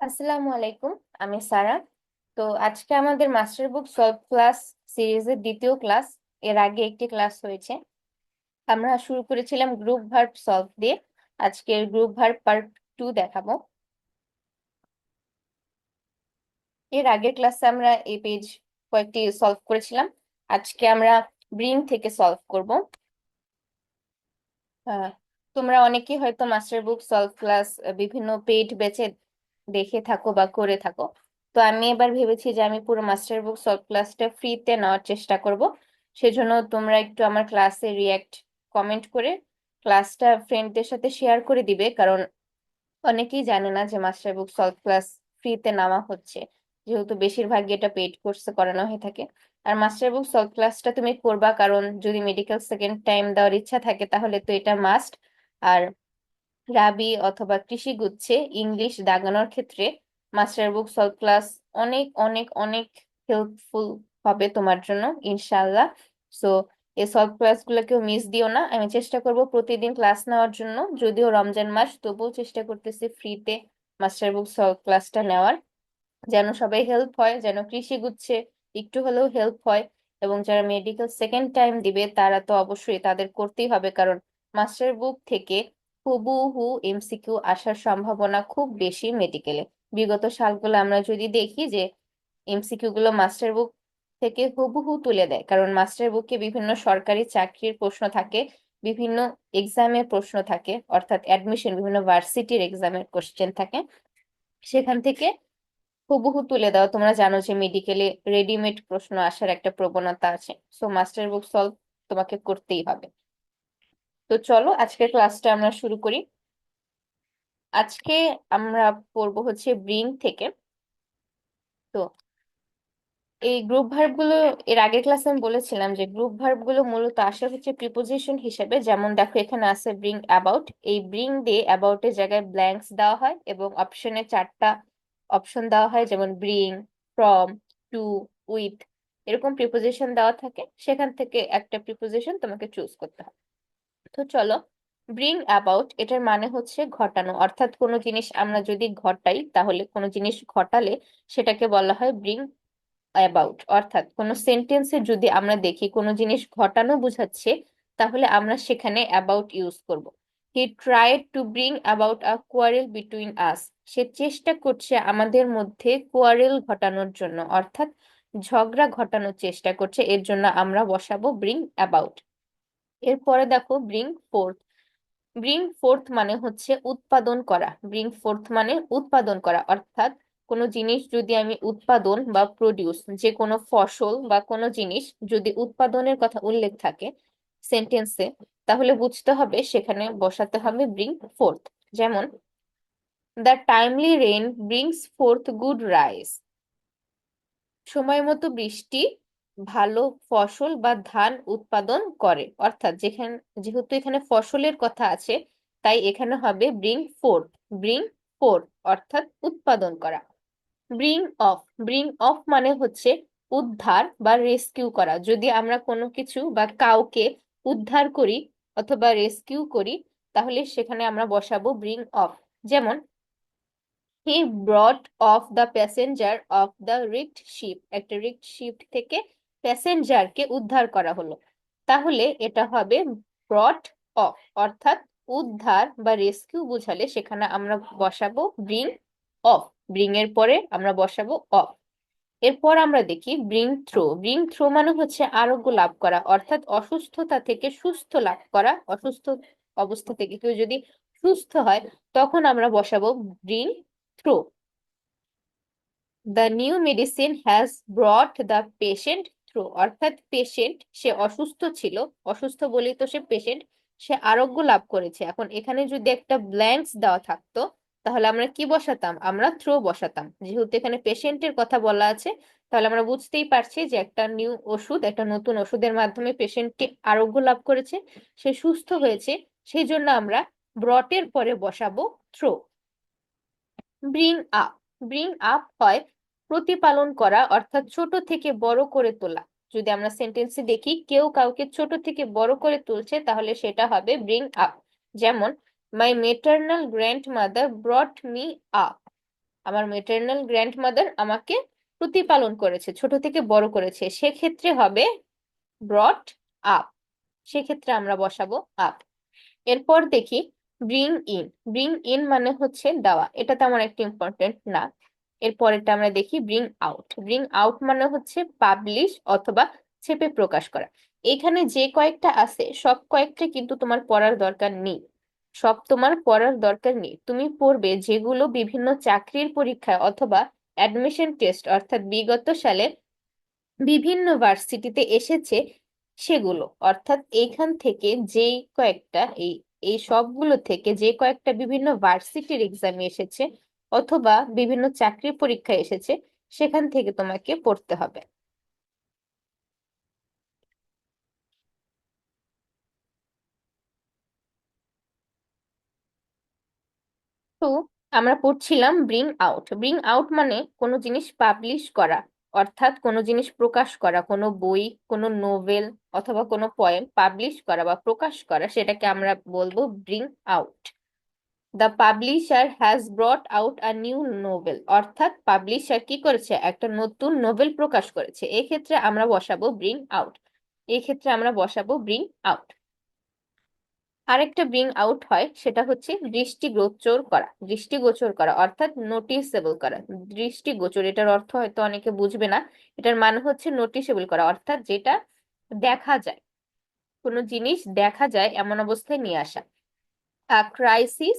আসসালামু আলাইকুম, আমি সারা। তো আজকে আমাদের মাস্টার বুক সলভ ক্লাস সিরিজের দ্বিতীয় ক্লাস, এর আগে একটি ক্লাস হয়েছে। আমরা শুরু করেছিলাম গ্রুপ ভার্ব সলভ দিয়ে। আজকের গ্রুপ ভার্ব পার্ট টু দেখাবো। এর আগের ক্লাসে আমরা এই পেজ কয়েকটি সলভ করেছিলাম। আজকে আমরা ব্রিং থেকে সলভ করব। তোমরা অনেকেই হয়তো মাস্টার বুক সলভ ক্লাস বিভিন্ন পেড বেচে দেখে থাকো বা করে থাকো। তো আমি এবার ভেবেছি যে আমি পুরো মাস্টার বুক সলভ ক্লাসটা ফ্রিতে নেওয়ার চেষ্টা করব। সেজন্য তোমরা একটু আমার ক্লাসে রিয়াক্ট কমেন্ট করে ক্লাসটা ফ্রেন্ডদের সাথে শেয়ার করে দিবে। কারণ অনেকেই জানে না যে মাস্টার বুক সলভ ক্লাস ফ্রিতে নেওয়া হচ্ছে। যেহেতু বেশিরভাগই এটা পেইড কোর্সে করানো হয়ে থাকে। আর মাস্টার বুক সলভ ক্লাসটা তুমি করবা, কারণ যদি মেডিকেল সেকেন্ড টাইম দেওয়ার ইচ্ছা থাকে, তাহলে তো এটা মাস্ট আর রাবি অথবা কৃষি গুচ্ছে, ইংলিশ দাগানোর ক্ষেত্রে মাস্টার বুক সলভ ক্লাস অনেক অনেক অনেক হেল্পফুল হবে তোমার জন্য ইনশাল্লাহ সো এই সলভ ক্লাসগুলো মিস দিও না। আমি চেষ্টা করব প্রতিদিন ক্লাস নেওয়ার জন্য। যদিও রমজান মাস, তবুও চেষ্টা করতেছি ফ্রিতে মাস্টার বুক সলভ ক্লাসটা নেওয়ার। যেন সবাই হেল্প হয়, যেন কৃষি গুচ্ছে একটু হলেও হেল্প হয় এবং যারা মেডিকেল সেকেন্ড টাইম দিবে, তারা তো অবশ্যই তাদের করতেই হবে। কারণ মাস্টার বুক থেকে হুবহু এমসিকিউ আসার সম্ভাবনা খুব বেশি মেডিকেলে বিগত সালগুলো আমরা যদি দেখি যে এমসিকিউ গুলো মাস্টার বুক থেকে হুবহু তুলে দেয়, কারণ মাস্টার বুকে বিভিন্ন সরকারি চাকরির প্রশ্ন থাকে, বিভিন্ন এক্সামের প্রশ্ন থাকে, অর্থাৎ অ্যাডমিশন বিভিন্ন ভার্সিটির এক্সামের কোশ্চেন থাকে। সেখান থেকে হুবহু তুলে দাও তোমরা জানো যে মেডিকেলে রেডিমেড প্রশ্ন আসার একটা প্রবণতা আছে। সো মাস্টার বুক সলভ তোমাকে করতেই হবে। তো চলো, আজকের ক্লাসটা আমরা শুরু করি। আজকে আমরা পড়ব হচ্ছে ব্রিং থেকে। তো এই গ্রুপ ভার্বগুলো এর আগের ক্লাসে আমি বলেছিলাম যে গ্রুপ ভার্বগুলো মূলত আসে হচ্ছে প্রিপোজিশন হিসেবে। যেমন দেখো, এখানে আছে ব্রিং অ্যাবাউট এই ব্রিং দিয়ে অ্যাবাউট এর জায়গায় ব্ল্যাঙ্কস দেওয়া হয় এবং অপশনে চারটা অপশন দেওয়া হয়, যেমন ব্রিং ফ্রম টু উইথ এরকম প্রিপোজিশন দেওয়া থাকে। সেখান থেকে একটা প্রিপোজিশন তোমাকে চুজ করতে হয় তো চলো ব্রিং অ্যাবাউট এটার মানে হচ্ছে ঘটানো। অর্থাৎ কোনো জিনিস আমরা যদি ঘটাই, তাহলে কোনো জিনিস ঘটালে সেটাকে বলা হয় ব্রিং অ্যাবাউট অর্থাৎ কোনো সেন্টেন্সে যদি আমরা দেখি কোনো জিনিস ঘটানো বোঝাচ্ছে, তাহলে আমরা সেখানে অ্যাবাউট ইউজ করব। He tried to bring about a quarrel between us সে চেষ্টা করছে আমাদের মধ্যে কোয়ারেল ঘটানোর জন্য। অর্থাৎ ঝগড়া ঘটানোর চেষ্টা করছে, এর জন্য আমরা বসাবো ব্রিং অ্যাবাউট এরপরে দেখো ব্রিং ফোর্থ ব্রিং ফোর্থ মানে হচ্ছে উৎপাদন করা। ব্রিং ফোর্থ মানে উৎপাদন করা। অর্থাৎ কোনো জিনিস যদি আমি উৎপাদন বা প্রডিউস যে কোনো ফসল বা কোনো জিনিস যদি উৎপাদনের কথা উল্লেখ থাকে সেন্টেন্সে তাহলে বুঝতে হবে, সেখানে বসাতে হবে ব্রিং ফোর্থ যেমন the timely rain brings forth good rice সময় মতো বৃষ্টি ভালো ফসল বা ধান উৎপাদন করে। অর্থাৎ যেখানে, যেহেতু এখানে ফসলের কথা আছে, তাই এখানে হবে ব্রিং ফোর্থ ব্রিং ফোর্থ অর্থাৎ উৎপাদন করা। ব্রিং অফ ব্রিং অফ মানে হচ্ছে উদ্ধার বা রেস্কিউ করা। যদি আমরা কোনো কিছু বা কাউকে উদ্ধার করি অথবা রেস্কিউ করি, তাহলে সেখানে আমরা বসাবো ব্রিং অফ যেমন he brought off the passenger off the wrecked ship একটা রিক্ট শিপ থেকে প্যাসেঞ্জারকে উদ্ধার করা হলো। তাহলে এটা হবে ব্রট অফ, অর্থাৎ উদ্ধার বা রেস্কিউ বুঝালে সেখানে আমরা বসাবো ব্রিং অফ। ব্রিং এর পরে আমরা বসাবো অফ। এরপর আমরা দেখি ব্রিং থ্রো। ব্রিং থ্রো মানে হচ্ছে আরোগ্য লাভ করা, অর্থাৎ অসুস্থতা থেকে সুস্থ লাভ করা, অসুস্থ অবস্থা থেকে কেউ যদি সুস্থ হয়, তখন আমরা বসাবো bring through. The new medicine has brought the patient অর্থাৎ পেশেন্ট সে অসুস্থ ছিল, অসুস্থ বলেই তো সে পেশেন্ট সে আরোগ্য লাভ করেছে। এখন এখানে যদি একটা ব্ল্যাঙ্কস দেওয়া থাকতো, তাহলে আমরা কি বসাতাম? আমরা থ্রো বসাতাম। যেহেতু এখানে পেশেন্টের কথা বলা আছে, তাহলে আমরা বুঝতেই পারছি যে একটা নিউ ওষুধ, একটা নতুন ওষুধের মাধ্যমে পেশেন্টকে আরোগ্য লাভ করেছে, সে সুস্থ হয়েছে, সেই জন্য আমরা ব্রটের পরে বসাবো through bring up bring up হয় প্রতিপালন করা, অর্থাৎ ছোট থেকে বড় করে তোলা। যদি আমরা সেন্টেন্সে দেখি, কেউ কাউকে ছোট থেকে বড় করে তুলছে, তাহলে সেটা হবে ব্রিং আপ যেমন my maternal grandmother brought me up আমার মেটার্নাল গ্র্যান্ড মাদার আমাকে প্রতিপালন করেছে, ছোট থেকে বড় করেছে। সেক্ষেত্রে হবে ব্রট আপ সেক্ষেত্রে আমরা বসাবো আপ এরপর দেখি ব্রিং ইন ব্রিং ইন মানে হচ্ছে দেওয়া। এটা তেমন একটা ইম্পর্টেন্ট না। এরপরেরটা আমরা দেখি ব্রিং আউট ব্রিং আউট মানে হচ্ছে পাবলিশ অথবা ছেপে প্রকাশ করা। এখানে যে কয়েকটা আছে, সব কয়েকটা কিন্তু তোমার পড়ার দরকার নেই। সব তোমার পড়ার দরকার নেই। তুমি পড়বে যেগুলো বিভিন্ন চাকরির পরীক্ষায় অথবা অ্যাডমিশন টেস্ট অর্থাৎ বিগত সালে বিভিন্ন ভার্সিটিতে এসেছে সেগুলো। অর্থাৎ এইখান থেকে যেই কয়েকটা, এই এই সবগুলো থেকে যে কয়েকটা বিভিন্ন ভার্সিটির এক্সামে এসেছে অথবা বিভিন্ন চাকরির পরীক্ষায় এসেছে, সেখান থেকে তোমাকে পড়তে হবে। তো আমরা পড়ছিলাম ব্রিং আউট ব্রিং আউট মানে কোনো জিনিস পাবলিশ করা, অর্থাৎ কোনো জিনিস প্রকাশ করা, কোনো বই, কোনো নোভেল অথবা কোনো পয়েম পাবলিশ করা বা প্রকাশ করা, সেটাকে আমরা বলব bring out the publisher has brought out a new novel অর্থাৎ পাবলিশার কি করেছে? একটা নতুন নোভেল প্রকাশ করেছে। এক্ষেত্রে আমরা বসাবো ব্রিং আউট এক্ষেত্রে আমরা বসাবো ব্রিং আউট আরেকটা ব্রিং আউট হয়, সেটা হচ্ছে দৃষ্টিগোচর করা। দৃষ্টিগোচর করা, অর্থাৎ নোটিসেবল করা। দৃষ্টিগোচর, এটার অর্থ হয়তো অনেকে বুঝবে না। এটার মানে হচ্ছে নোটিসেবল করা, অর্থাৎ যেটা দেখা যায়। কোনো জিনিস দেখা যায়, এমন অবস্থায় নিয়ে আসা। Crisis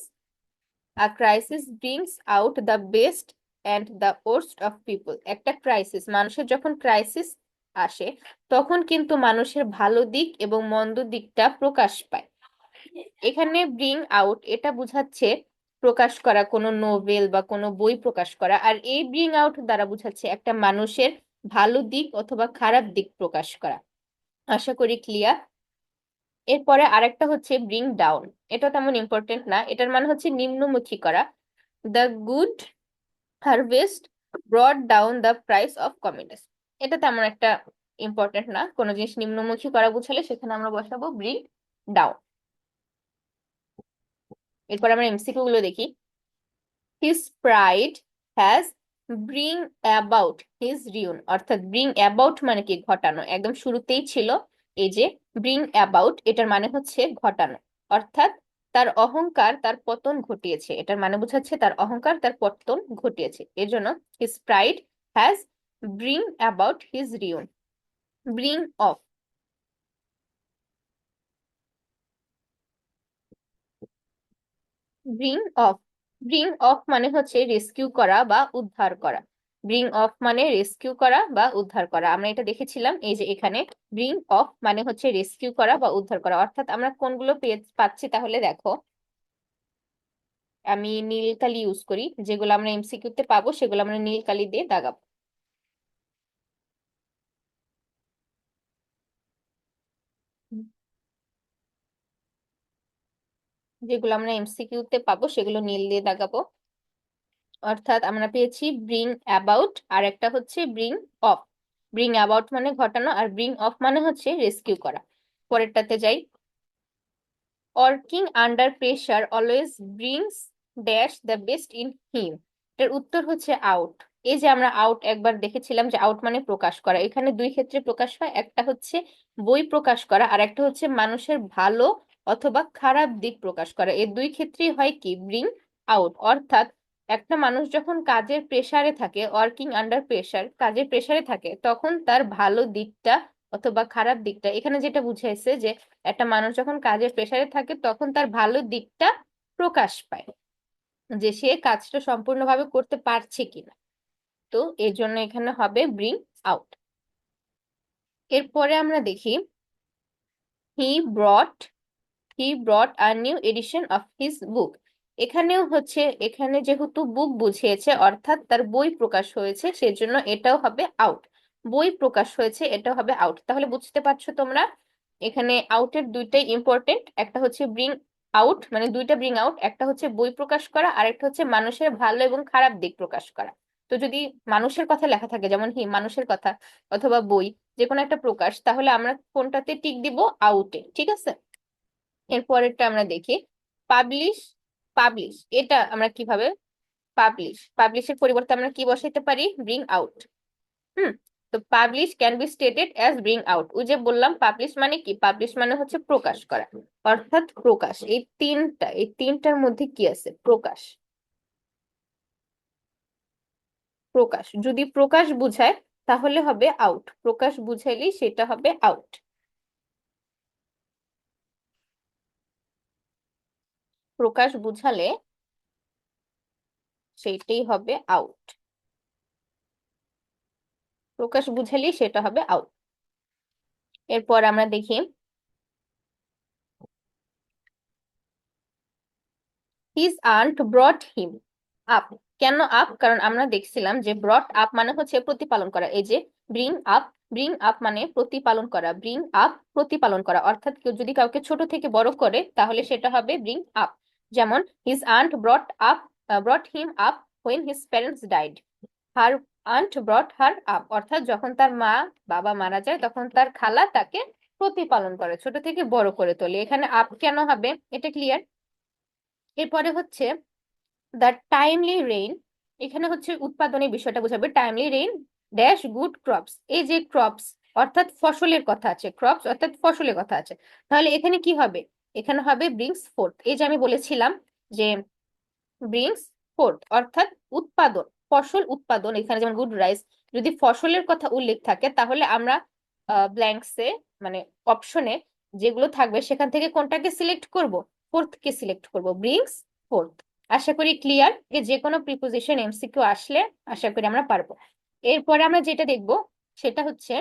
a crisis brings out the best and the worst of people একটা ক্রাইসিস মানুষের যখন ক্রাইসিস আসে, তখন কিন্তু মানুষের ভালো দিক এবং মন্দ দিকটা প্রকাশ পায়। এখানে ব্রিং আউট এটা বোঝাচ্ছে প্রকাশ করা, কোনো নোভেল বা কোনো বই প্রকাশ করা। আর এই ব্রিং আউট দ্বারা বোঝাচ্ছে একটা মানুষের ভালো দিক অথবা খারাপ দিক প্রকাশ করা। আশা করি ক্লিয়ার এরপরে আরেকটা হচ্ছে ব্রিং ডাউন এটা তেমন ইম্পর্টেন্ট না। এটার মানে হচ্ছে নিম্নমুখী করা। The good harvest brought down the price of commodities এটা তেমন একটা ইম্পর্টেন্ট না। কোনো জিনিস নিম্নমুখী করা বুঝালে সেখানে আমরা বসাবো ব্রিং ডাউন এরপর আমরা এমসিকিউ গুলো দেখি। His pride has bring about his ruin অর্থাৎ ব্রিং অ্যাবাউট মানে কি? ঘটানো। একদম শুরুতেই ছিল। এই যে ব্রিং অ্যাবাউট এটার মানে হচ্ছে ঘটানো। অর্থাৎ তার অহংকার তার পতন ঘটিয়েছে। এটার মানে বোঝাচ্ছে তার অহংকার তার পতন ঘটিয়েছে। এর জন্য his pride has bring about his ruin bring off bring off bring off মানে হচ্ছে রেস্কিউ করা বা উদ্ধার করা। ব্রিং অফ মানে রেস্কিউ করা বা উদ্ধার করা। আমরা এটা দেখেছিলাম, এই যে এখানে ব্রিং অফ মানে হচ্ছে রেস্কিউ করা বা উদ্ধার করা। অর্থাৎ আমরা কোনগুলো পাচ্ছি তাহলে দেখো, আমি নীল কালি ইউজ করি, যেগুলো আমরা এমসিকিউতে পাবো, সেগুলো আমরা নীল কালি দিয়ে দাগাবো। যেগুলো আমরা এমসিকিউতে পাবো, সেগুলো নীল দিয়ে দাগাবো। অর্থাৎ আমরা পেয়েছি ব্রিং অ্যাবাউট আর একটা হচ্ছে ব্রিং অফ ব্রিং অ্যাবাউট মানে ঘটানো, আর ব্রিং অফ মানে হচ্ছে রেস্কিউ করা। পরেরটাতে যাই। Working under pressure always brings dash the best in him এর উত্তর হচ্ছে আউট এই যে আমরা আউট একবার দেখেছিলাম যে আউট মানে প্রকাশ করা। এখানে দুই ক্ষেত্রে প্রকাশ হয়, একটা হচ্ছে বই প্রকাশ করা, আর একটা হচ্ছে মানুষের ভালো অথবা খারাপ দিক প্রকাশ করা। এই দুই ক্ষেত্রেই হয় কি? ব্রিং আউট অর্থাৎ একটা মানুষ যখন কাজের প্রেসারে থাকে ওয়ার্কিং আন্ডার প্রেসার কাজের প্রেসারে থাকে, তখন তার ভালো দিকটা অথবা খারাপ দিকটা, এখানে যেটা বুঝাইছে যে একটা মানুষ যখন কাজের প্রেসারে থাকে, তখন তার ভালো দিকটা প্রকাশ পায় যে সে কাজটা সম্পূর্ণভাবে করতে পারছে কিনা। তো এর জন্য এখানে হবে ব্রিং আউট এরপরে আমরা দেখি he brought he brought a new edition of his book এখানেও হচ্ছে, এখানে যেহেতু বুক বুঝিয়েছে, অর্থাৎ তার বই প্রকাশ হয়েছে, সেজন্য এটাও হবে আউট বই প্রকাশ হয়েছে, এটাও হবে আউট তাহলে বুঝতে পারছ তোমরা? এখানে আউটের দুইটাই ইম্পর্টেন্ট একটা হচ্ছে ব্রিং আউট মানে দুইটা ব্রিং আউট একটা হচ্ছে বই প্রকাশ করা, আর একটা হচ্ছে মানুষের ভালো এবং খারাপ দিক প্রকাশ করা। তো যদি মানুষের কথা লেখা থাকে, যেমন হি, মানুষের কথা অথবা বই যে কোনো একটা প্রকাশ, তাহলে আমরা কোনটাতে টিক দিব? আউটে ঠিক আছে? এরপরেরটা আমরা দেখি। পাবলিশ পাবলিশ এটা আমরা কীভাবে পাবলিশ পাবলিশের পরিবর্তে আমরা কি বসাইতে পারি? ব্রিং আউট হুম? তো publish can be stated as bring out ওই যে বললাম পাবলিশ মানে কি? পাবলিশ মানে হচ্ছে প্রকাশ করা। অর্থাৎ প্রকাশ। এই তিনটা, এই তিনটার মধ্যে কি আছে? প্রকাশ। প্রকাশ। যদি প্রকাশ বুঝায়, তাহলে হবে আউট প্রকাশ বুঝাইলেই সেটা হবে আউট প্রকাশ বুঝালে সেইটাই হবে আউট প্রকাশ বুঝালেই সেটা হবে আউট এরপর আমরা দেখি his aunt brought him up কেন আপ কারণ আমরা দেখছিলাম যে ব্রট আপ মানে হচ্ছে প্রতিপালন করা। এই যে ব্রিং আপ ব্রিং আপ মানে প্রতিপালন করা। ব্রিং আপ প্রতিপালন করা। অর্থাৎ কেউ যদি কাউকে ছোট থেকে বড় করে, তাহলে সেটা হবে ব্রিং আপ যেমন his aunt brought up brought him up when his parents died her aunt brought her up অর্থাৎ যখন তার মা, বাবা মারা যায়, তখন তার খালা তাকে প্রতিপালন করে, ছোট থেকে বড় করে তোলে। এখানে আপ কেন হবে? এটা ক্লিয়ার এরপরে হচ্ছে দ্য টাইমলি রেইন এখানে হচ্ছে উৎপাদনের বিষয়টা বোঝাবে। Timely rain dash good crops এই যে ক্রপস অর্থাৎ ফসলের কথা আছে ক্রপস অর্থাৎ ফসলের কথা আছে। তাহলে এখানে কি হবে? এখানে হবে ব্রিংস ফোর্থ এই যে আমি বলেছিলাম যে ব্রিংস ফোর্থ অর্থাৎ উৎপাদন, ফসল উৎপাদন, এখানে যেমন গুড রাইস যদি ফসলের কথা উল্লেখ থাকে, তাহলে আমরা ব্ল্যাঙ্কসে মানে অপশনে যেগুলো থাকবে, সেখান থেকে কোনটাকে সিলেক্ট করব? ফোর্থ কে সিলেক্ট করব। ব্রিংস ফোর্থ আশা করি ক্লিয়ার যে কোনো প্রিপোজিশন এমসিকিউ আসলে আশা করি আমরা পারব। এরপরে আমরা যেটা দেখব, সেটা হচ্ছে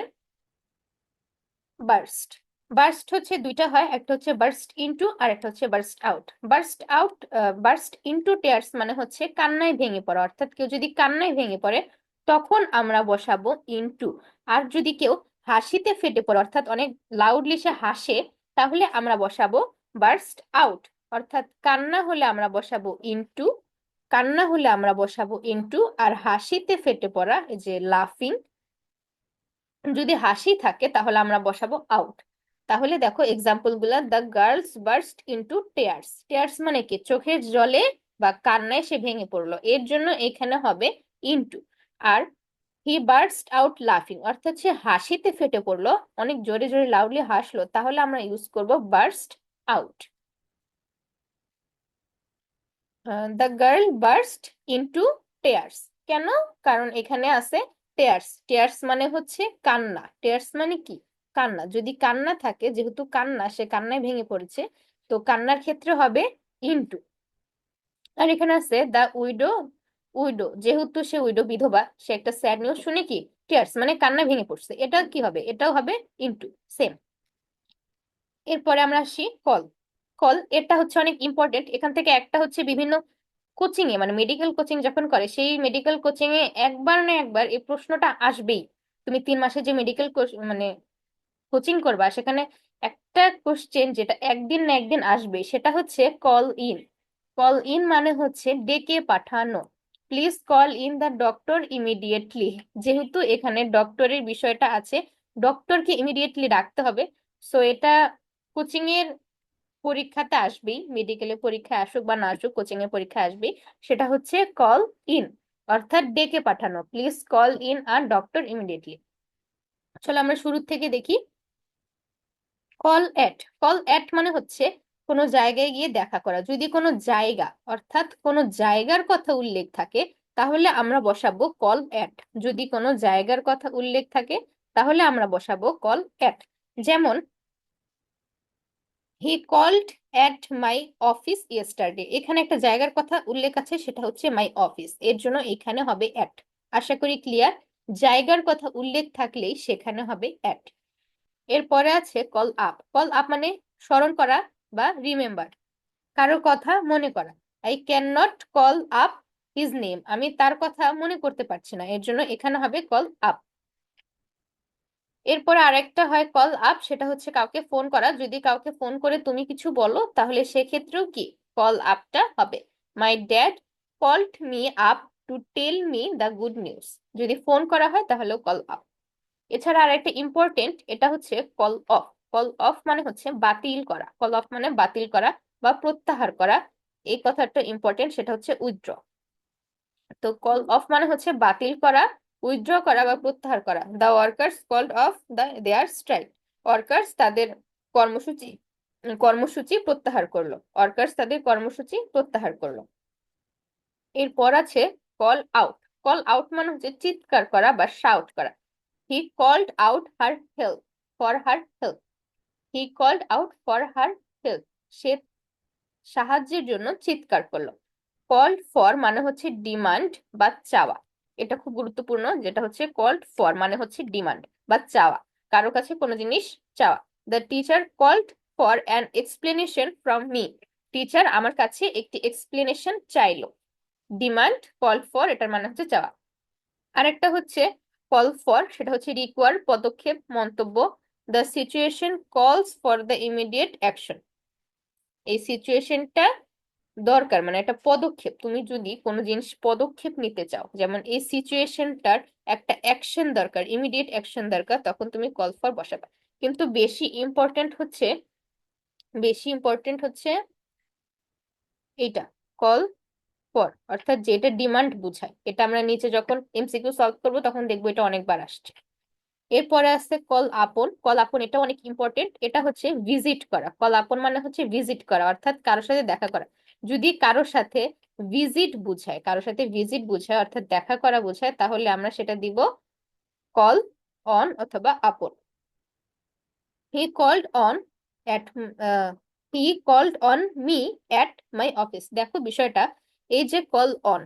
বার্স্ট বার্স্ট হচ্ছে দুইটা হয়, একটা হচ্ছে বার্স্ট ইনটু আর একটা হচ্ছে burst out burst out burst into tears মানে হচ্ছে কান্নায় ভেঙে পড়া। অর্থাৎ কেউ যদি কান্নায় ভেঙে পড়ে, তখন আমরা বসাবো ইনটু আর যদি কেউ হাসিতে ফেটে পড়ে, অর্থাৎ অনেক লাউডলি সে হাসে, তাহলে আমরা বসাবো বার্স্ট আউট অর্থাৎ কান্না হলে আমরা বসাবো ইনটু কান্না হলে আমরা বসাবো ইনটু আর হাসিতে ফেটে পড়া, এই যে লাফিং যদি হাসি থাকে, তাহলে আমরা বসাবো আউট তাহলে দেখো এক্সাম্পলগুলা the girls burst into tears tears মানে কি? চোখের জলে বা কান্নায় সে ভেঙে পড়ল। এর জন্য এখানে হবে ইনটু আর হি বার্স্ট আউট লাফিং অর্থাৎ সে হাসিতে ফেটে পড়ল। অনেক জোরে জোরে লাউডলি হাসলো। তাহলে আমরা ইউজ করব burst out the girl burst into tears কেন? কারণ এখানে আছে টেয়ার্স টেয়ার্স মানে হচ্ছে কান্না। টেয়ার্স মানে কি? কান্না। যদি কান্না থাকে, যেহেতু কান্না, সে কান্নায় ভেঙে পড়েছে, তো কান্নার ক্ষেত্রে হবে ইনটু। আর এখানে আছে দ্য উইডো উইডো, যেহেতু সে উইডো বিধবা, সে একটা স্যাড নিউজ শুনে কি? টিয়ার্স মানে কান্না ভেঙে পড়ছে। এটা কি হবে? এটাও হবে ইনটু, সেম। এরপরে আমরা আসি কল। কল, এটা হচ্ছে অনেক ইম্পর্টেন্ট। এখান থেকে একটা হচ্ছে বিভিন্ন কোচিং এ মানে মেডিকেল কোচিং যখন করে, সেই মেডিকেল কোচিং এ একবার না একবার এই প্রশ্নটা আসবেই। তুমি তিন মাসে যে মেডিকেল মানে কোচিং করবা, সেখানে একটা কোশ্চেন যেটা একদিন না একদিন আসবে, সেটা হচ্ছে কল ইন কল ইন মানে হচ্ছে ডেকে পাঠানো। Please call in the doctor immediately যেহেতু এখানে ডক্টরের বিষয়টা আছে ডক্টরকে ইমিডিয়েটলি ডাকতে হবে। সো এটা কোচিং এর পরীক্ষাতে আসবেই মেডিকেলের পরীক্ষা আসুক বা না আসুক কোচিং এর পরীক্ষা আসবেই, সেটা হচ্ছে কল ইন অর্থাৎ ডেকে পাঠানো। Please call in our doctor immediately চলো আমরা শুরু থেকে দেখি। কল অ্যাট কল অ্যাট মানে হচ্ছে কোনো জায়গায় গিয়ে দেখা করা। যদি কোনো জায়গা, অর্থাৎ কোনো জায়গার কথা উল্লেখ থাকে, তাহলে আমরা বসাবো কল অ্যাট যদি কোনো জায়গার কথা উল্লেখ থাকে, তাহলে আমরা বসাবো কল অ্যাট যেমন he called at my office yesterday এখানে একটা জায়গার কথা উল্লেখ আছে, সেটা হচ্ছে মাই অফিস এর জন্য এখানে হবে অ্যাট আশা করি ক্লিয়ার জায়গার কথা উল্লেখ থাকলেই সেখানে হবে অ্যাট এরপরে আছে কল আপ কল আপ মানে স্মরণ করা বা রিমেম্বার কারও কথা মনে করা। I cannot call up his name আমি তার কথা মনে করতে পারছি না। এর জন্য এখানে হবে কল আপ এরপরে আরেকটা হয় কল আপ সেটা হচ্ছে কাউকে ফোন করা। যদি কাউকে ফোন করে তুমি কিছু বলো, তাহলে সেক্ষেত্রেও কি? কল আপটা হবে। My dad called me up to tell me the good news যদি ফোন করা হয়, তাহলেও কল আপ এছাড়া আর একটা ইম্পর্টেন্ট এটা হচ্ছে কল অফ কল অফ মানে হচ্ছে বাতিল করা। কল অফ মানে বাতিল করা বা প্রত্যাহার করা। এই কথাটা ইম্পর্টেন্ট সেটা হচ্ছে উইথড্র তো কল অফ মানে হচ্ছে বাতিল করা উইথড্র করা বা প্রত্যাহার করা। The workers called off the their strike workers তাদের কর্মসূচি কর্মসূচি প্রত্যাহার করল। ওয়ার্কার্স তাদের কর্মসূচি প্রত্যাহার করল। এরপর আছে কল আউট কল আউট মানে হচ্ছে চিৎকার করা বা শাউট করা। He called out her help for her help he called out for her help সে সাহায্যের জন্য চিৎকার করল। কল্ড ফর মানে হচ্ছে ডিমান্ড বা চাওয়া। এটা খুব গুরুত্বপূর্ণ, যেটা হচ্ছে কল্ড ফর মানে হচ্ছে ডিমান্ড বা চাওয়া। কারও কাছে কোনো জিনিস চাওয়া। The teacher called for an explanation from me teacher আমার কাছে একটি এক্সপ্লেনেশন চাইলো। ডিমান্ড কল ফর এটার মানে হচ্ছে চাওয়া। আরেকটা হচ্ছে কল ফর সেটা হচ্ছে রিকোয়ার পদক্ষেপ, মন্তব্য the situation calls for the immediate action এই সিচুয়েশনটা দরকার মানে একটা পদক্ষেপ। তুমি যদি কোনো জিনিস পদক্ষেপ নিতে চাও, যেমন এই সিচুয়েশনটার একটা অ্যাকশন দরকার ইমিডিয়েট অ্যাকশন দরকার, তখন তুমি কল ফর বসাবে। কিন্তু বেশি ইম্পর্টেন্ট হচ্ছে, বেশি ইম্পর্টেন্ট হচ্ছে, এইটা কল ফর অর্থাৎ যেটা ডিমান্ড বুঝায়। এটা আমরা নিচে যখন এমসিকিউ সলভ করব, তখন দেখব এটা অনেকবার আসছে। এরপরে আসছে কল আপন কল আপন এটা অনেক ইম্পর্টেন্ট এটা হচ্ছে ভিজিট করা। কল আপন মানে হচ্ছে ভিজিট করা, অর্থাৎ কারোর সাথে দেখা করা। যদি কারোর সাথে ভিজিট বুঝায়, কারোর সাথে ভিজিট বুঝায়, অর্থাৎ দেখা করা বুঝায়, তাহলে আমরা সেটা দিব কল অন অথবা upon he called on at he called on me at my office দেখো বিষয়টা এই যে call on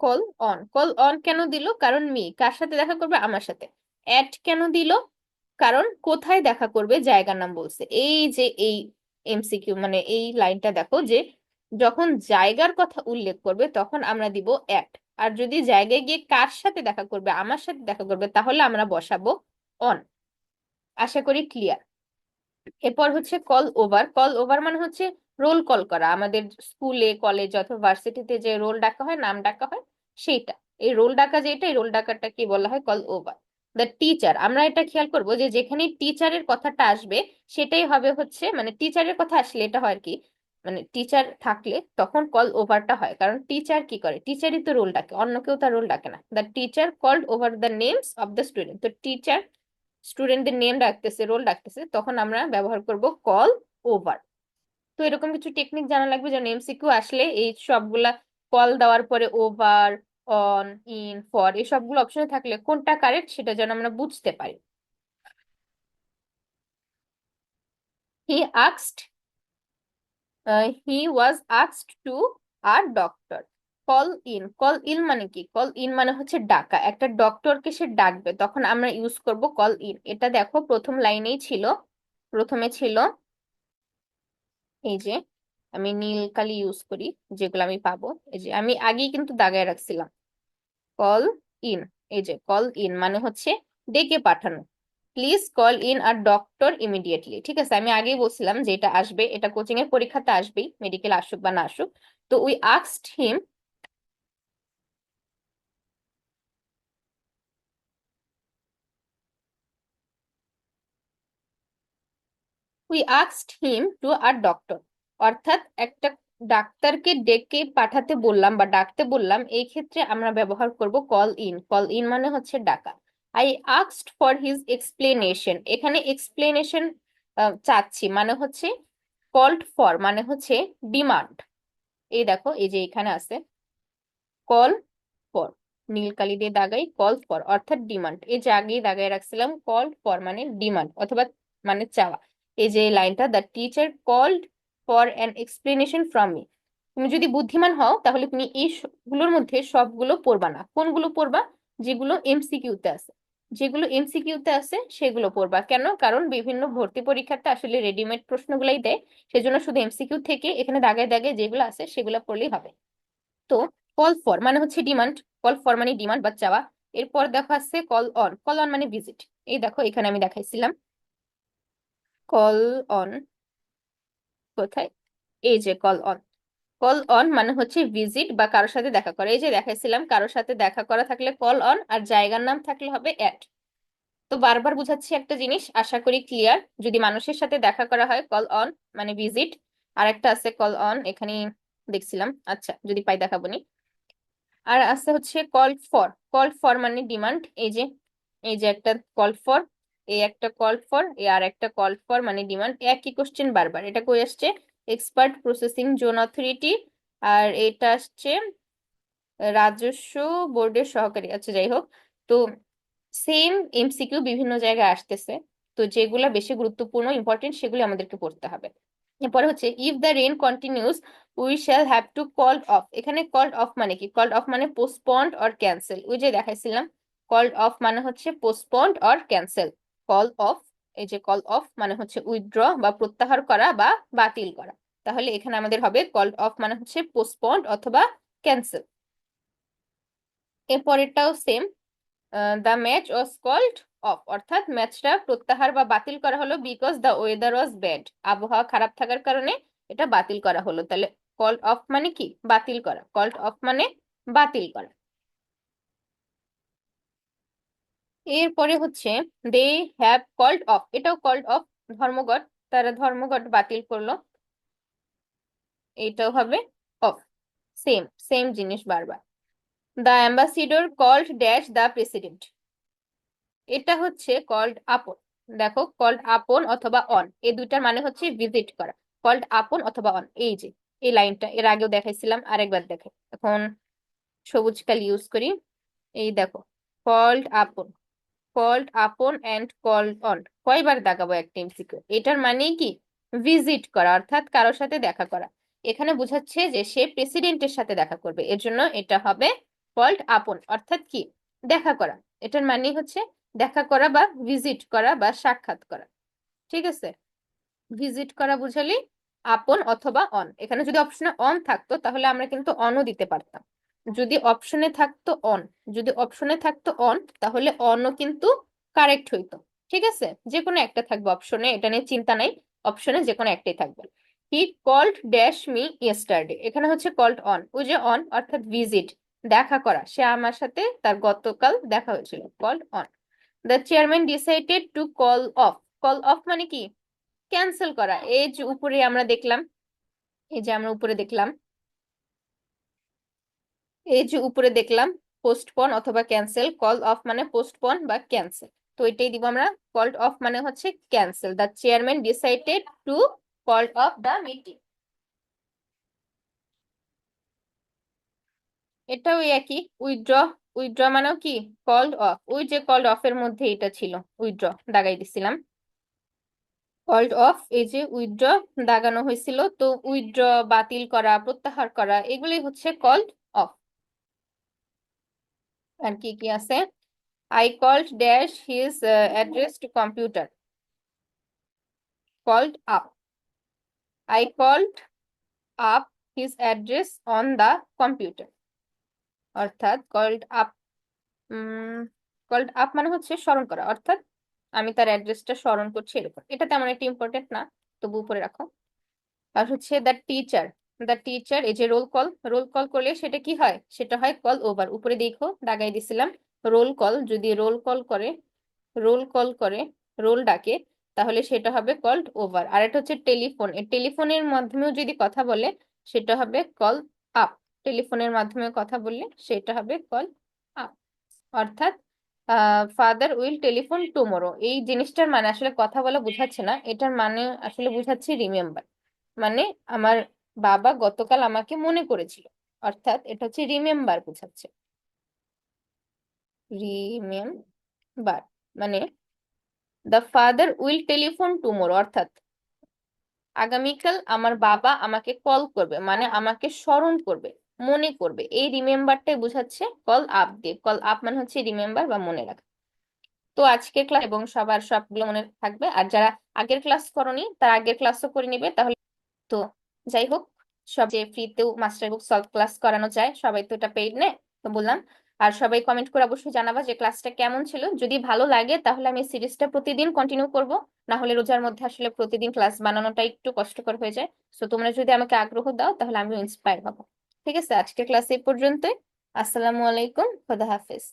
call on call on কেন দিল? কারণ মি, কার সাথে দেখা করবে? আমার সাথে। অ্যাট কেন দিল? কারণ কোথায় দেখা করবে? জায়গার নাম বলছে। এই যে এই এমসিকিউ মানে এই লাইনটা দেখো যে যখন জায়গার কথা উল্লেখ করবে, তখন আমরা দিব অ্যাট। আর যদি জায়গায় গিয়ে কার সাথে দেখা করবে? আমার সাথে দেখা করবে, তাহলে আমরা বসাবো অন। আশা করি ক্লিয়ার। এরপর হচ্ছে কল ওভার কল ওভার মানে হচ্ছে রোল কল করা। আমাদের স্কুলে কলেজ অথবা ভার্সিটিতে যে রোল ডাকা হয়, নাম ডাকা হয়, সেইটা। এই রোল ডাকা যেটা এই রোল ডাকাটা কি বলা হয় কল ওভার দ্য টিচার আমরা এটা খেয়াল করব যে যেখানে টিচারের কথাটা আসবে, সেটাই হবে হচ্ছে মানে টিচারের কথা আসলে এটা হয় কি মানে টিচার থাকলে তখন কল ওভারটা হয়। কারণ টিচার কি করে? টিচারই তো রোল ডাকে, অন্য কেউ তার রোল ডাকে না। The teacher called over the names of the student তো টিচার স্টুডেন্টদের নেম ডাকতেছে রোল ডাকতেছে, তখন আমরা ব্যবহার করব কল ওভার তো এরকম কিছু টেকনিক জানা লাগবে যেন এমসিকিউ আসলে এই সবগুলা কল দেওয়ার পরে ওভার অন ইন ফর এই সবগুলো অপশনে থাকলে কোনটা কারেক্ট সেটা যেন আমরা বুঝতে পারি। হি আক্সড হি ওয়াজ আক্সড two a doctor call in call in মানে কি? কল ইন মানে হচ্ছে ডাকা। একটা ডক্টরকে সে ডাকবে, তখন আমরা ইউজ করব কল ইন এটা দেখো প্রথম লাইনেই ছিল, প্রথমে ছিল, এই যে আমি নীল কালি ইউজ করি, যেগুলো আমি পাবো, এই যে আমি আগেই কিন্তু দাগায় রাখছিলাম। কল ইন এই যে কল ইন মানে হচ্ছে ডেকে পাঠানো। Please call in our doctor immediately ঠিক আছে? আমি আগেই বলছিলাম যে এটা আসবে, এটা কোচিং এর পরীক্ষাতে আসবেই মেডিকেল আসুক বা না আসুক। তো উই আক্সড হিম উই আক্সড হিম টু আর ডক্টর অর্থাৎ একটা ডাক্তারকে ডেকে পাঠাতে বললাম বা ডাকতে বললাম, এই ক্ষেত্রে আমরা ব্যবহার করব কল ইন কল ইন মানে হচ্ছে ডাকা। আই আক্সড ফর হিজ এক্সপ্লেনেশন এখানে এক্সপ্লেনেশন চাচ্ছি। মানে হচ্ছে কল্ড ফর মানে হচ্ছে ডিমান্ড এই দেখো, এই যে এখানে আছে। কল ফর নীল কালি দিয়ে দাগাই কল ফর অর্থাৎ ডিমান্ড এই যে আগেই দাগাই রাখছিলাম কল ফর মানে ডিমান্ড অথবা মানে চাওয়া। এই যে লাইনটা the teacher called for an explanation from me তুমি যদি বুদ্ধিমান হও, তাহলে তুমি এই গুলোর মধ্যে সবগুলো পড়বা না। কোনগুলো পড়বা? যেগুলো এমসিকিউতে আছে। যেগুলো এমসিকিউতে আছে, সেগুলো পড়বা। কেন? কারণ বিভিন্ন ভর্তি পরীক্ষাতে আসলে রেডিমেড প্রশ্নগুলাই দেয়। সেজন্য শুধু এমসিকিউ থেকে এখানে দাগে দাগে যেগুলো আছে, সেগুলো পড়লেই হবে। তো কল ফর মানে হচ্ছে ডিমান্ড কল ফর মানে ডিমান্ড বা চাওয়া। এরপর দেখো আসছে কল অন কল অন মানে ভিজিট এই দেখো, এখানে আমি দেখাইছিলাম। কল অন কোথায়? এই যে কল অন কল অন মানে হচ্ছে ভিজিট বা কারোর সাথে দেখা করা। এই যে দেখাইছিলাম, কারোর সাথে দেখা করা থাকলে কল অন আর জায়গার নাম থাকলে হবে অ্যাট তো বারবার বুঝাচ্ছি একটা জিনিস, আশা করি ক্লিয়ার যদি মানুষের সাথে দেখা করা হয় কল অন মানে ভিজিট আর একটা আছে কল অন এখানে দেখছিলাম। আচ্ছা যদি পাই দেখাবো নি। আর আছে হচ্ছে কল ফর কল ফর মানে ডিমান্ড এই যে এই যে একটা কল ফর এই একটা কল ফর এই আর একটা কল ফর মানে ডিমান্ড একই কোশ্চেন বারবার। এটা কই আসছে? এক্সপার্ট প্রসেসিং জোন অথরিটি আর এটা আসছে রাজস্ব বোর্ডের সহকারী। আচ্ছা যাই হোক। তো সেম এমসিকিউ বিভিন্ন জায়গায় আসতেছে। তো যেগুলা বেশি গুরুত্বপূর্ণ ইম্পর্টেন্ট সেগুলি আমাদেরকে পড়তে হবে। এরপরে হচ্ছে if the rain continues we shall have to call off এখানে কল অফ মানে কি? কল অফ মানে পোস্টপন্ড অর ক্যান্সেল ওই যে দেখাইছিলাম কল অফ মানে হচ্ছে postponed or cancel call off এই যে কল অফ মানে হচ্ছে উইথড্র বা প্রত্যাহার করা বা বাতিল করা। তাহলে এখানে আমাদের হবে কল অফ মানে হচ্ছে পোস্টপন্ড অথবা cancel এরপরেরটাও same the match was called off অর্থাৎ ম্যাচটা প্রত্যাহার বা বাতিল করা হলো because the weather was bad আবহাওয়া খারাপ থাকার কারণে এটা বাতিল করা হলো। তাহলে কল্ড অফ মানে কি? বাতিল করা। কল্ড অফ মানে বাতিল করা। এরপরে হচ্ছে দে হ্যাভ কল্ড অফ এটাও কল্ড অফ ধর্মঘট, তারা ধর্মঘট বাতিল করল। এটাও হবে অফ সেম সেম জিনিস বারবার। The ambassador called dash the president এটা হচ্ছে কল্ড আপন দেখো কল্ড আপন অথবা অন এই দুইটার মানে হচ্ছে ভিজিট করা। কল্ড আপন অথবা অন এই যে, এই লাইনটা, এর আগেও দেখাইছিলাম, আরেকবার দেখাই এখন সবুজ কাল ইউজ করি, এই দেখো কল্ড আপন কল্ড আপন অ্যান্ড কল্ড অন কয়বার দেখাবো একটা এমসিকিউ এটার মানে কি? ভিজিট করা, অর্থাৎ কারোর সাথে দেখা করা। এখানে বোঝাচ্ছে যে সে প্রেসিডেন্টের সাথে দেখা করবে। এর জন্য এটা হবে কল্ড আপন অর্থাৎ কি? দেখা করা। এটার মানে হচ্ছে দেখা করা বা ভিজিট করা বা সাক্ষাৎ করা। ঠিক আছে? ভিজিট করা বুঝালি আপন অথবা অন এখানে যদি অপশনে অন থাকতো, তাহলে আমরা কিন্তু অনও দিতে পারতাম। যদি অপশনে থাকতো অন যদি অপশনে থাকতো অন তাহলে অনও কিন্তু কারেক্ট হইতো, ঠিক আছে? যে কোনো একটা থাকবে অপশনে এটা নিয়ে চিন্তা নাই অপশনে যে কোনো একটাই থাকবে। He called dash me yesterday এখানে হচ্ছে কল্ড অন ওই যে অন অর্থাৎ ভিজিট দেখা করা, সে আমার সাথে তার গতকাল দেখা হয়েছিল called on the chairman decided to call off call off মানে কি? ক্যান্সেল করা, এই যে উপরে আমরা দেখলাম, এই যে আমরা উপরে দেখলাম এই যে উপরে দেখলাম পোস্টপন অথবা ক্যান্সেল কল অফ মানে পোস্টপন বা ক্যান্সেল তো এটাই দিব আমরা কল্ড অফ মানে হচ্ছে cancel the chairman decided to call off the meeting এটাও একই উইথড্র উইথড্র মানেও কি? কল্ড অফ ওই যে কল্ড অফ এর মধ্যে এটা ছিল উইথড্র দাগাই দিছিলাম। কল্ড অফ এই যে উইথড্র দাগানো হয়েছিল। তো উইথড্র বাতিল করা, প্রত্যাহার করা এগুলি হচ্ছে কল্ড আর কি কি আছে I called dash his address to computer called up I called up his address on the computer অর্থাৎ কল্ড আপ কল্ড আপ মানে হচ্ছে স্মরণ করা। অর্থাৎ আমি তার অ্যাড্রেসটা স্মরণ করছি এরকম। এটা তেমন একটা ইম্পর্টেন্ট না, তবু উপরে রাখো। আর হচ্ছে দ্য টিচার দ্য টিচার এই যে রোল কল রোল কল করলে সেটা কি হয়? সেটা হয় কল ওভার উপরে দেখো দাগাই দিছিলাম রোল কল যদি রোল কল করে রোল কল করে রোল ডাকে, তাহলে সেটা হবে কল্ড ওভার আর এটা হচ্ছে টেলিফোন টেলিফোনের মাধ্যমেও যদি কথা বলে, সেটা হবে কল আপ টেলিফোনের মাধ্যমে কথা বললে, সেটা হবে কল আপ অর্থাৎ ফাদার উইল টেলিফোন টুমোরো এই জিনিসটার মানে আসলে কথা বলা বোঝাচ্ছে না, এটার মানে আসলে বোঝাচ্ছে রিমেম্বার মানে আমার বাবা গতকাল আমাকে মনে করেছিল। অর্থাৎ এটা হচ্ছে রিমেম্বার বোঝাচ্ছে। রিমেম্বার মানে the father will telephone tomorrow অর্থাৎ আগামীকাল আমার বাবা আমাকে কল করবে মানে আমাকে স্মরণ করবে, মনে করবে। এই রিমেম্বারটাই বোঝাচ্ছে কল আপ দিয়ে। কল আপ মানে হচ্ছে রিমেম্বার বা মনে রাখা। তো আজকের ক্লাস এবং সবার সবগুলো মনে থাকবে। আর যারা আগের ক্লাস করনি, তারা আগের ক্লাসও করে নিবে, তাহলে তো যাই হোক, সব যে ফ্রিতেও মাস্টার বুক সলভ ক্লাস করানো যায়, সবাই তো এটা পেইড নেয় তো বললাম। আর সবাই কমেন্ট করে অবশ্যই জানাবা যে ক্লাসটা কেমন ছিল। যদি ভালো লাগে তাহলে আমি সিরিজটা প্রতিদিন কন্টিনিউ করব। না হলে রোজার মধ্যে আসলে প্রতিদিন ক্লাস বানানোটা একটু কষ্টকর হয়ে যায়। তো তোমরা যদি আমাকে আগ্রহ দাও তাহলে আমিও ইন্সপায়ার হব। ঠিক আছে? আজকের ক্লাস এই পর্যন্তই। আসসালামু আলাইকুম। খোদা হাফেজ।